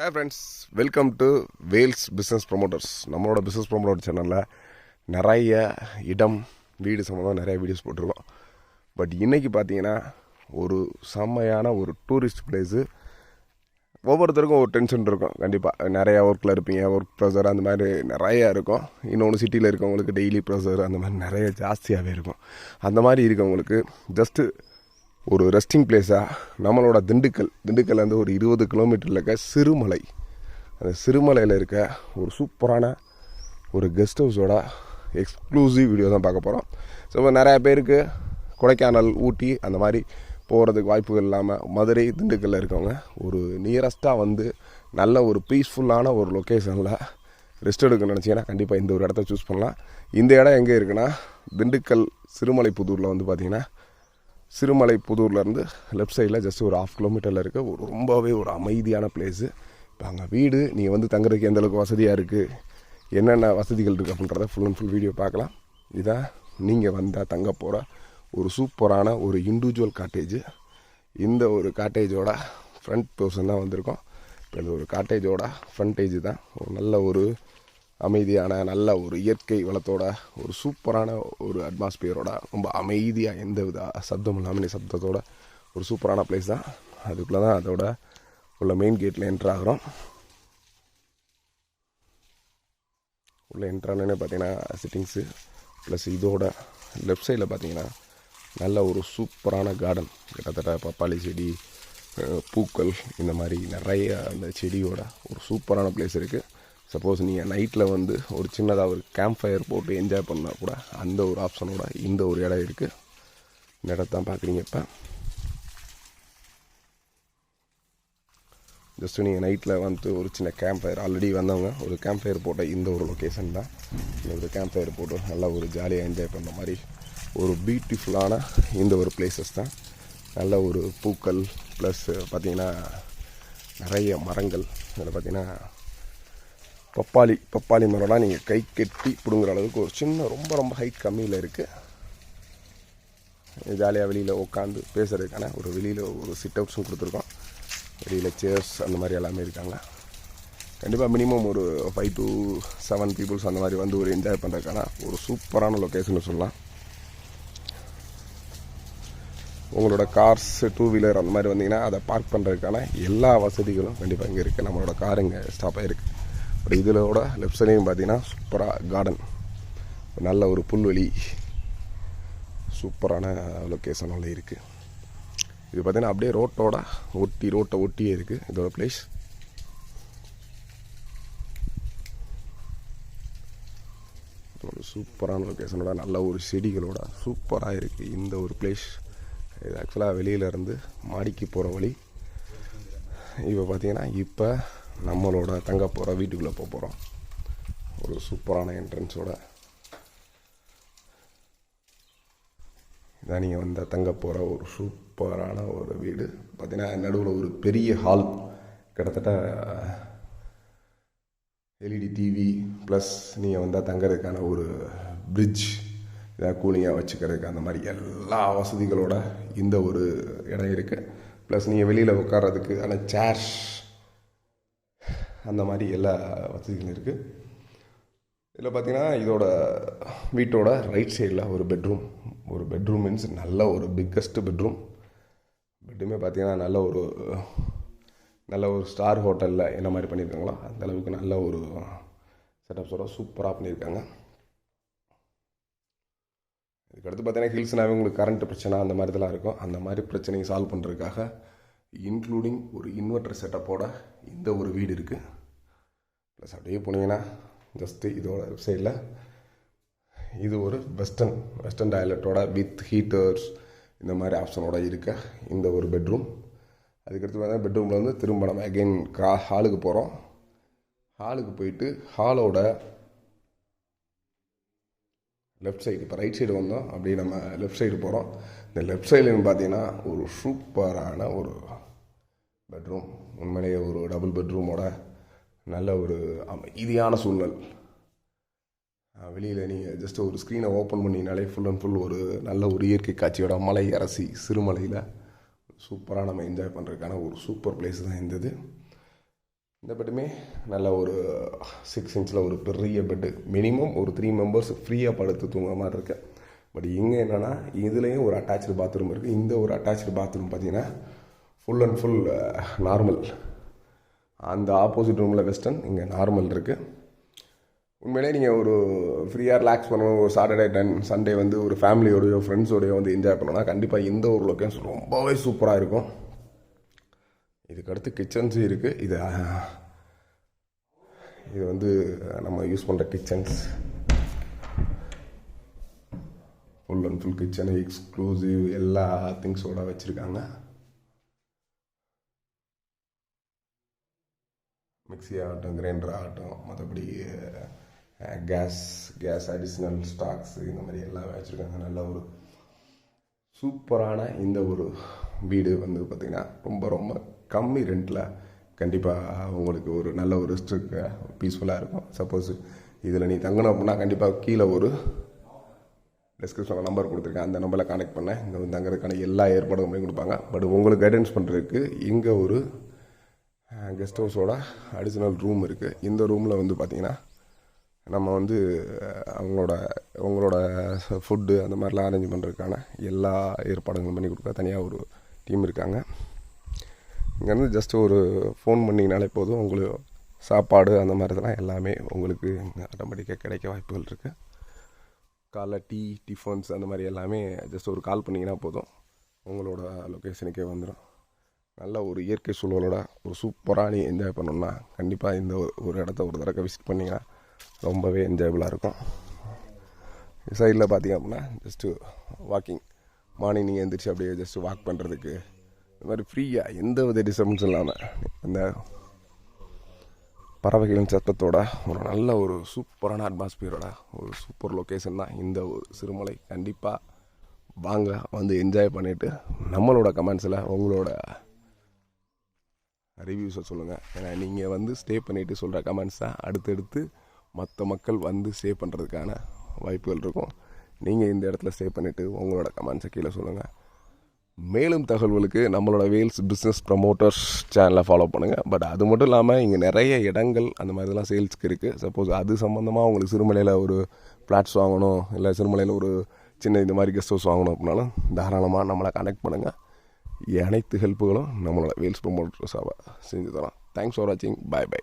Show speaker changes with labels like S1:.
S1: Hey friends welcome to Vels business promoters நம்மளோட business promoter சேனலில் நிறைய இடம் வீடு சம்மந்தம் நிறைய வீடியோஸ் போட்டிருக்கோம். பட் இன்றைக்கி பார்த்தீங்கன்னா ஒரு செம்மையான ஒரு டூரிஸ்ட் பிளேஸு ஒவ்வொருத்தருக்கும் ஒரு டென்ஷன் இருக்கும் கண்டிப்பாக நிறையா ஒர்க்கில் இருப்பீங்க ஒர்க் ப்ரெஷர் அந்த மாதிரி நிறையா இருக்கும். இன்னொன்று சிட்டியில் இருக்கவங்களுக்கு டெய்லி ப்ரெஷர் அந்த மாதிரி நிறைய ஜாஸ்தியாகவே இருக்கும். அந்த மாதிரி இருக்கவங்களுக்கு ஜஸ்ட்டு ஒரு ரெஸ்டிங் பிளேஸாக நம்மளோட திண்டுக்கல். திண்டுக்கல்லேருந்து ஒரு இருபது கிலோமீட்டரில் இருக்க சிறுமலை. அந்த சிறுமலையில் இருக்க ஒரு சூப்பரான ஒரு கெஸ்ட் ஹவுஸோட எக்ஸ்க்ளூசிவ் வீடியோ தான் பார்க்க போகிறோம் ஸோ இப்போ நிறையா பேருக்கு கொடைக்கானல் ஊட்டி அந்த மாதிரி போகிறதுக்கு வாய்ப்புகள் இல்லாமல் மதுரை திண்டுக்கல்ல இருக்கவங்க ஒரு நியரஸ்ட்டாக வந்து நல்ல ஒரு பீஸ்ஃபுல்லான ஒரு லொக்கேஷனில் ரெஸ்ட் எடுக்க நினச்சிங்கன்னா கண்டிப்பாக இந்த ஒரு இடத்த சூஸ் பண்ணலாம். இந்த இடம் எங்கே இருக்குன்னா திண்டுக்கல் சிறுமலை புதூரில் வந்து பார்த்திங்கன்னா சிறுமலை புதூர்லேருந்து லெஃப்ட் சைடில் ஜஸ்ட் ஒரு ஆஃப் கிலோமீட்டரில் இருக்க ஒரு ரொம்பவே ஒரு அமைதியான பிளேஸு இப்போ அங்கே வீடு நீங்கள் வந்து தங்குறதுக்கு எந்த அளவுக்கு வசதியாக இருக்குது என்னென்ன வசதிகள் இருக்குது அப்படின்றத ஃபுல் அண்ட் ஃபுல் வீடியோ பார்க்கலாம். இதான் நீங்கள் வந்தால் தங்க போகிற ஒரு சூப்பரான ஒரு இண்டிவிஜுவல் காட்டேஜ் இந்த ஒரு காட்டேஜோட ஃப்ரண்ட் போர்ஷன் தான் வந்திருக்கோம். இப்போ இந்த ஒரு காட்டேஜோட ஃப்ரண்டேஜ் தான். ஒரு நல்ல ஒரு அமைதியான நல்ல ஒரு இயற்கை வளத்தோட ஒரு சூப்பரான ஒரு அட்மாஸ்பியரோட ரொம்ப அமைதியாக எந்த வித சப்தம் இல்லாமல் சப்தத்தோட ஒரு சூப்பரான பிளேஸ் தான். அதுக்குள்ளே தான் அதோட உள்ள மெயின் கேட்டில் என்ட்ரு ஆகிறோம். உள்ளே என்ட்ரானே பார்த்தீங்கன்னா சிட்டிங்ஸு ப்ளஸ் இதோட லெஃப்ட் சைடில் பார்த்தீங்கன்னா நல்ல ஒரு சூப்பரான கார்டன் கிட்டத்தட்ட பப்பாளி செடி பூக்கள் இந்த மாதிரி நிறைய அந்த செடியோட ஒரு சூப்பரான பிளேஸ் இருக்குது சப்போஸ் நீங்கள் நைட்டில் வந்து ஒரு சின்னதாக ஒரு கேம்ப் ஃபயர் போட்டு என்ஜாய் பண்ணால் கூட அந்த ஒரு ஆப்ஷனோட இந்த ஒரு இடம் இருக்குது இந்த இடத்தான் பார்க்குறீங்க இப்போ. ஜஸ்ட்டு நீங்கள் நைட்டில் வந்து ஒரு சின்ன கேம்ப் ஃபயர் ஆல்ரெடி வந்தவங்க ஒரு கேம்ப் ஃபயர் போட்ட இந்த ஒரு லொக்கேஷன் தான். இந்த ஒரு கேம்ப் ஃபயர் போட்டு நல்லா ஒரு ஜாலியாக என்ஜாய் பண்ண மாதிரி ஒரு பியூட்டிஃபுல்லான இந்த ஒரு பிளேசஸ் தான். நல்ல ஒரு பூக்கள் ப்ளஸ் பார்த்திங்கன்னா நிறைய மரங்கள். இதில் பார்த்திங்கன்னா பப்பாளி பப்பாளி மரம்லாம் நீங்கள் கை கட்டி பிடுங்குற அளவுக்கு ஒரு சின்ன ரொம்ப ரொம்ப ஹைட் கம்மியில் இருக்குது ஜாலியாக வெளியில் உட்காந்து பேசுகிறதுக்கான ஒரு வெளியில் ஒரு சிட் அவுட்ஸும் கொடுத்துருக்கோம். வெளியில் சேர்ஸ் அந்த மாதிரி எல்லாமே இருக்காங்க. கண்டிப்பாக மினிமம் ஒரு ஃபைவ் டு செவன் பீப்புள்ஸ் அந்த மாதிரி வந்து ஒரு என்ஜாய் பண்ணுறதுக்கான ஒரு சூப்பரான லொக்கேஷன் சொல்லலாம். உங்களோட கார்ஸ் டூ வீலர் அந்த மாதிரி வந்தீங்கன்னா அதை பார்க் பண்ணுறதுக்கான எல்லா வசதிகளும் கண்டிப்பாக இங்கே இருக்குது நம்மளோட கார் இங்கே ஸ்டாப் ஆகிருக்கு அப்புறம் இதிலோட லெஃப்ட் சைடையும் பார்த்தீங்கன்னா சூப்பராக கார்டன் நல்ல ஒரு புல்வெளி சூப்பரான லொக்கேஷனோட இருக்குது இது பார்த்தீங்கன்னா அப்படியே ரோட்டோட ஒட்டி ரோட்டை ஒட்டியே இருக்குது இதோட பிளேஸ் ஒரு சூப்பரான லொக்கேஷனோட நல்ல ஒரு செடிகளோட சூப்பராக இருக்குது இந்த ஒரு பிளேஸ் இது ஆக்சுவலாக வெளியிலேருந்து மாடிக்கு போகிற வழி. இப்போ பார்த்தீங்கன்னா இப்போ நம்மளோட தங்க போகிற வீட்டுக்குள்ளே போக போகிறோம் ஒரு சூப்பரான என்ட்ரன்ஸோட இதான் நீங்கள் வந்தால் தங்க போகிற ஒரு சூப்பரான ஒரு வீடு. பார்த்தீங்கன்னா நடுவில் ஒரு பெரிய ஹால் கிட்டத்தட்ட எல்இடி டிவி ப்ளஸ் நீங்கள் வந்தால் தங்கிறதுக்கான ஒரு பிரிட்ஜ் இதாக கூலிங்காக வச்சுக்கிறதுக்கு அந்த மாதிரி எல்லா வசதிகளோட இந்த ஒரு இடம் இருக்குது ப்ளஸ் நீங்கள் வெளியில் உட்கார்றதுக்கு ஆனால் சேர்ஸ் அந்த மாதிரி எல்லா வசதிகளும் இருக்குது இதில் பார்த்தீங்கன்னா இதோட வீட்டோட ரைட் சைடில் ஒரு பெட்ரூம் ஒரு பெட்ரூம் மீன்ஸ் நல்ல ஒரு பிக்கஸ்ட்டு பெட்ரூம் பெட்டுமே பார்த்திங்கன்னா நல்ல ஒரு நல்ல ஒரு ஸ்டார் ஹோட்டலில் என்ன மாதிரி பண்ணியிருக்காங்களோ அந்த அளவுக்கு நல்ல ஒரு செட்டப்ஸோட சூப்பராக பண்ணியிருக்காங்க இதுக்கடுத்து பார்த்தீங்கன்னா ஹில்ஸ்னாவே உங்களுக்கு கரண்ட் பிரச்சனை அந்த மாதிரி இதெல்லாம் இருக்கும். அந்த மாதிரி பிரச்சனையை சால்வ் பண்ணுறதுக்காக இன்க்ளூடிங் ஒரு இன்வெர்டர் செட்டப்போட இந்த ஒரு வீடு இருக்குது ப்ளஸ் அப்படியே போனீங்கன்னா ஜஸ்ட்டு இதோட வெப்சைட்டில் இது ஒரு வெஸ்டர்ன் வெஸ்டர்ன் டாய்லெட்டோட வித் ஹீட்டர்ஸ் இந்த மாதிரி ஆப்ஷனோட இருக்க இந்த ஒரு பெட்ரூம் அதுக்கடுத்து பார்த்தா பெட்ரூமில் வந்து திரும்ப நம்ம அகைன் கா ஹாலுக்கு போகிறோம் ஹாலுக்கு போயிட்டு ஹாலோட லெஃப்ட் சைடு இப்போ ரைட் சைடு வந்தோம். அப்படியே நம்ம லெஃப்ட் சைடு போகிறோம் இந்த லெஃப்ட் சைடுன்னு பார்த்தீங்கன்னா ஒரு சூப்பரான ஒரு பெட்ரூம் உண்மையிலேயே ஒரு டபுள் பெட்ரூமோட நல்ல ஒரு அமைதியான சூழ்நிலை. வெளியில் நீங்கள் ஜஸ்ட் ஒரு ஸ்க்ரீனை ஓப்பன் பண்ணினாலே ஃபுல் அண்ட் ஃபுல் ஒரு நல்ல ஒரு இயற்கை காட்சியோட மலை அரசி சிறுமலையில் சூப்பராக நம்ம என்ஜாய் பண்ணுறதுக்கான ஒரு சூப்பர் பிளேஸ் தான் இருந்தது. இந்த பெட்டுமே நல்ல ஒரு சிக்ஸ் இன்ச்சில் ஒரு பெரிய பெட்டு. மினிமம் ஒரு த்ரீ மெம்பர்ஸ் ஃப்ரீயாக படுத்து தூங்குற மாதிரி இருக்கு. பட் இங்கே என்னென்னா இதுலேயும் ஒரு அட்டாச்சு பாத்ரூம் இருக்குது இந்த ஒரு அட்டாச்சு பாத்ரூம் பார்த்தீங்கன்னா ஃபுல் அண்ட் ஃபுல் நார்மல் அந்த ஆப்போசிட் ரூமில் வெஸ்டர்ன் இங்கே நார்மல் இருக்குது உண்மையிலே நீங்கள் ஒரு ஃப்ரீயாக ரிலாக்ஸ் பண்ணணும். ஒரு சாட்டர்டே டென் சண்டே வந்து ஒரு ஃபேமிலியோடையோ ஃப்ரெண்ட்ஸோடையோ வந்து என்ஜாய் பண்ணணும்னா கண்டிப்பாக இந்த ஒரு லொக்கேஷன் ரொம்பவே சூப்பராக இருக்கும். இதுக்கு அடுத்து கிச்சன்ஸும் இருக்குது இது இது வந்து நம்ம யூஸ் பண்ணுற kitchens full and full kitchen exclusive எல்லா திங்ஸோட வச்சுருக்காங்க. மிக்ஸி ஆகட்டும் கிரைண்டர் ஆகட்டும் மற்றபடி கேஸ் கேஸ் அடிஷ்னல் ஸ்டாக்ஸ் இந்த மாதிரி எல்லாம் வச்சுருக்காங்க. நல்ல ஒரு சூப்பரான இந்த ஒரு வீடு வந்து பார்த்திங்கன்னா ரொம்ப ரொம்ப கம்மி ரெண்டில் கண்டிப்பாக உங்களுக்கு ஒரு நல்ல ஒரு ரெஸ்ட்டுக்கு பீஸ்ஃபுல்லாக இருக்கும். சப்போஸ் இதில் நீ தங்கணும் அப்படின்னா கண்டிப்பாக கீழே ஒரு டிஸ்கிரிப்ஷனில் நம்பர் கொடுத்துருக்கேன். அந்த நம்பரில் கனெக்ட் பண்ணேன் இங்கே வந்து தங்குறதுக்கான எல்லா ஏற்பாடும் பண்ணி கொடுப்பாங்க. பட் உங்களுக்கு கைடன்ஸ் பண்ணுறதுக்கு இங்கே ஒரு கெஸ்ட் ஹவுஸோட அடிஷ்னல் ரூம் இருக்குது இந்த ரூமில் வந்து பார்த்திங்கன்னா நம்ம வந்து அவங்களோட அவங்களோட ஃபுட்டு அந்த மாதிரிலாம் அரேஞ்ச் பண்ணுறதுக்கான எல்லா ஏற்பாடுகளும் பண்ணி கொடுக்க தனியாக ஒரு டீம் இருக்காங்க. இங்கேருந்து ஜஸ்ட் ஒரு ஃபோன் பண்ணிங்கனாலே போதும். உங்களுக்கு சாப்பாடு அந்த மாதிரி இதெல்லாம் எல்லாமே உங்களுக்கு ஆட்டோமேட்டிக்காக கிடைக்க வாய்ப்புகள் இருக்குது காலைல டீ டிஃபன்ஸ் அந்த மாதிரி எல்லாமே ஜஸ்ட் ஒரு கால் பண்ணிங்கன்னா போதும். உங்களோட லொக்கேஷனுக்கே வந்துடும் நல்ல ஒரு இயற்கை சூழலோட ஒரு சூப்பராக நீ என்ஜாய் பண்ணணும்னா கண்டிப்பாக இந்த ஒரு- இடத்த ஒரு தடவை விசிட் பண்ணிங்கன்னா ரொம்பவே என்ஜாயபுளாக இருக்கும். சைடில் பார்த்தீங்க அப்படின்னா ஜஸ்ட்டு வாக்கிங் மார்னிங் நீங்கள் எழுந்திரிச்சு அப்படியே ஜஸ்ட்டு வாக் பண்ணுறதுக்கு இந்த மாதிரி ஃப்ரீயாக எந்த வித டிஸ்டர்பன்ஸும் இல்லாமல் அந்த பறவைகளின் சத்தத்தோட ஒரு நல்ல ஒரு சூப்பரான அட்மாஸ்பியரோட ஒரு சூப்பர் லொக்கேஷன் தான் இந்த ஒரு சிறுமலை. கண்டிப்பாக வாங்க வந்து என்ஜாய் பண்ணிவிட்டு நம்மளோட கமெண்ட்ஸில் உங்களோட ரிவ்யூஸை சொல்லுங்கள் ஏன்னா நீங்கள் வந்து ஸ்டே பண்ணிவிட்டு சொல்கிற கமெண்ட்ஸ் தான் அடுத்தடுத்து மற்ற மக்கள் வந்து ஸ்டே பண்ணுறதுக்கான வாய்ப்புகள் இருக்கும். நீங்கள் இந்த இடத்துல ஸ்டே பண்ணிவிட்டு உங்களோட கமெண்ட்ஸை கீழே சொல்லுங்கள் மேலும் தகவல்களுக்கு நம்மளோட வேல்ஸ் பிஸ்னஸ் ப்ரமோட்டர்ஸ் சேனலை ஃபாலோ பண்ணுங்கள் பட் அது மட்டும் இல்லாமல் இங்கே நிறைய இடங்கள் அந்த மாதிரிலாம் சேல்ஸ்க்கு இருக்குது சப்போஸ் அது சம்மந்தமாக உங்களுக்கு சிறுமலையில் ஒரு ஃப்ளாட்ஸ் வாங்கணும் இல்லை சிறுமலையில் ஒரு சின்ன இந்த மாதிரி கெஸ்ட் ஹவுஸ் வாங்கணும் அப்படின்னாலும் தாராளமாக நம்மளை கனெக்ட் பண்ணுங்கள் அனைத்து ஹெல்ப்புகளும் நம்மளோட வேல்ஸ் ப்ரமோட்டர்ஸாக செஞ்சு தரோம் தேங்க்ஸ் ஃபார் வாட்சிங் பை பை